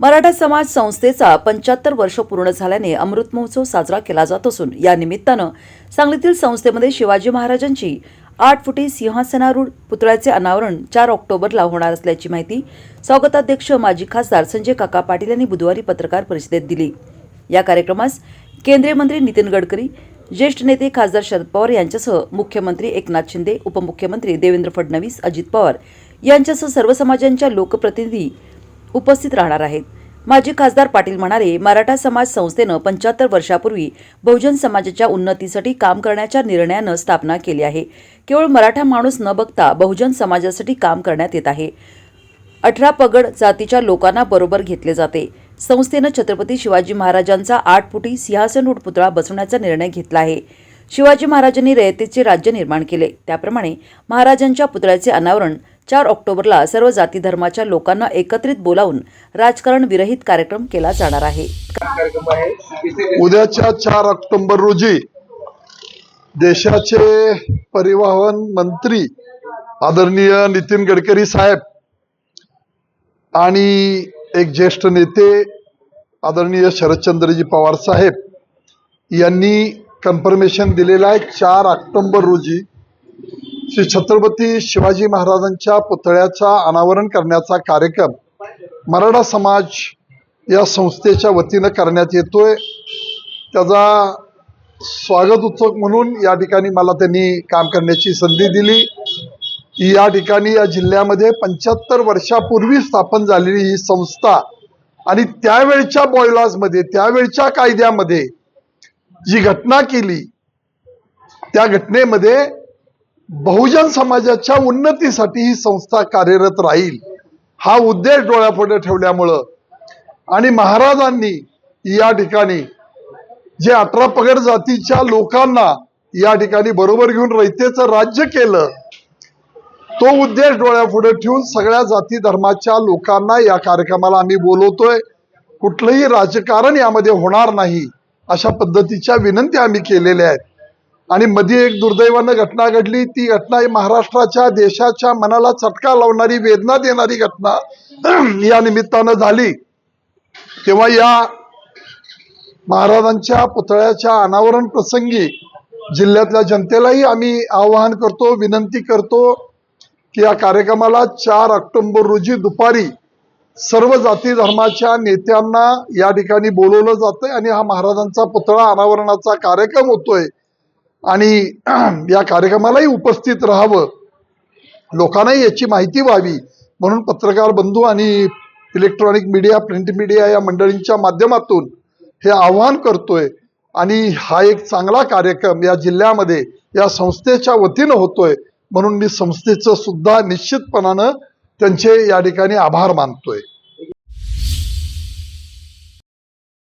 मराठा समाज संस्थेचा पंच्याहत्तर वर्ष पूर्ण झाल्याने अमृत महोत्सव साजरा केला जात असून या निमित्तानं सांगलीतील संस्थेमध्ये शिवाजी महाराजांची आठ फुटी सिंहासनारूढ पुतळ्याचे अनावरण चार ऑक्टोबरला होणार असल्याची माहिती स्वागताध्यक्ष माजी खासदार संजय काका पाटील यांनी बुधवारी पत्रकार परिषदेत दिली. या कार्यक्रमास केंद्रीय मंत्री नितीन गडकरी ज्येष्ठ नेते खासदार शरद पवार यांच्यासह मुख्यमंत्री एकनाथ शिंदे उपमुख्यमंत्री देवेंद्र फडणवीस अजित पवार यांच्यासह सर्व समाजांच्या लोकप्रतिनिधी उपस्थित राहणार आहेत. माजी खासदार पाटील म्हणाले मराठा समाज संस्थेनं पंच्याहत्तर वर्षापूर्वी बहुजन समाजाच्या उन्नतीसाठी काम करण्याच्या निर्णयानं स्थापना केली आहे. केवळ मराठा माणूस न बघता बहुजन समाजासाठी काम करण्यात येत आहे. अठरा पगड जातीच्या लोकांना बरोबर घेतले जाते. संस्थेनं छत्रपती शिवाजी महाराजांचा आठ फुटी सिंहासनरूढ पुतळा बसवण्याचा निर्णय घेतला आहे. शिवाजी महाराजांनी रयतेचे राज्य निर्माण केले. त्याप्रमाणे महाराजांच्या पुतळ्याचे अनावरण चार ऑक्टोबरला सर्व जाती धर्माच्या लोकांना एकत्रित बोलावून राजकारण विरहित कार्यक्रम केला जाणार आहे. उद्याच्या चार ऑक्टोबर रोजी देशाचे परिवहन मंत्री आदरणीय नितीन गडकरी साहेब आणि एक ज्येष्ठ नेते आदरणीय शरदचंद्रजी पवार साहेब यांनी कन्फर्मेशन दिलेलं आहे. चार ऑक्टोबर रोजी श्री छत्रपती शिवाजी महाराजांच्या पुतळ्याचा अनावरण करण्याचा कार्यक्रम मराठा समाज या संस्थेच्या वतीनं करण्यात येतोय. त्याचा स्वागत उत्सव म्हणून या ठिकाणी मला त्यांनी काम करण्याची संधी दिली. या ठिकाणी या जिल्ह्यामध्ये पंच्याहत्तर वर्षापूर्वी स्थापन झालेली ही संस्था आणि त्यावेळच्या बॉयलाजमध्ये त्यावेळच्या कायद्यामध्ये जी घटना केली त्या घटनेमध्ये बहुजन समाजाच्या उन्नतीसाठी ही संस्था कार्यरत राहील हा उद्देश डोळ्यापुढे ठेवल्यामुळं. आणि महाराजांनी या ठिकाणी जे अठरा पगड जातीच्या लोकांना या ठिकाणी बरोबर घेऊन रयतेचं राज्य केलं तो उद्देश डोळ्यापुढे ठेवून सगळ्या जाती धर्माच्या लोकांना या कार्यक्रमाला आम्ही बोलवतोय. कुठलंही राजकारण यामध्ये होणार नाही अशा पद्धतीच्या विनंती आम्ही केलेल्या आहेत. आणि मध्ये एक दुर्दैवानं घटना घडली. ती घटना ही महाराष्ट्राच्या देशाच्या मनाला चटका लावणारी वेदना देणारी घटना या निमित्तानं झाली. तेव्हा या महाराजांच्या पुतळ्याच्या अनावरण प्रसंगी जिल्ह्यातल्या जनतेलाही आम्ही आवाहन करतो विनंती करतो की या कार्यक्रमाला चार ऑक्टोबर रोजी दुपारी सर्व जाती धर्माच्या नेत्यांना या ठिकाणी बोलवलं जातंय आणि हा महाराजांचा पुतळा अनावरणाचा कार्यक्रम होतोय. आणि या कार्यक्रमालाही उपस्थित राहावं. लोकांनाही याची माहिती व्हावी. म्हणून पत्रकार बंधू आणि इलेक्ट्रॉनिक मीडिया प्रिंट मीडिया या मंडळींच्या माध्यमातून हे आव्हान करतोय. आणि हा एक चांगला कार्यक्रम या जिल्ह्यामध्ये या संस्थेच्या वतीनं होतोय. म्हणून मी संस्थेचं सुद्धा निश्चितपणानं त्यांचे या ठिकाणी आभार मानतोय.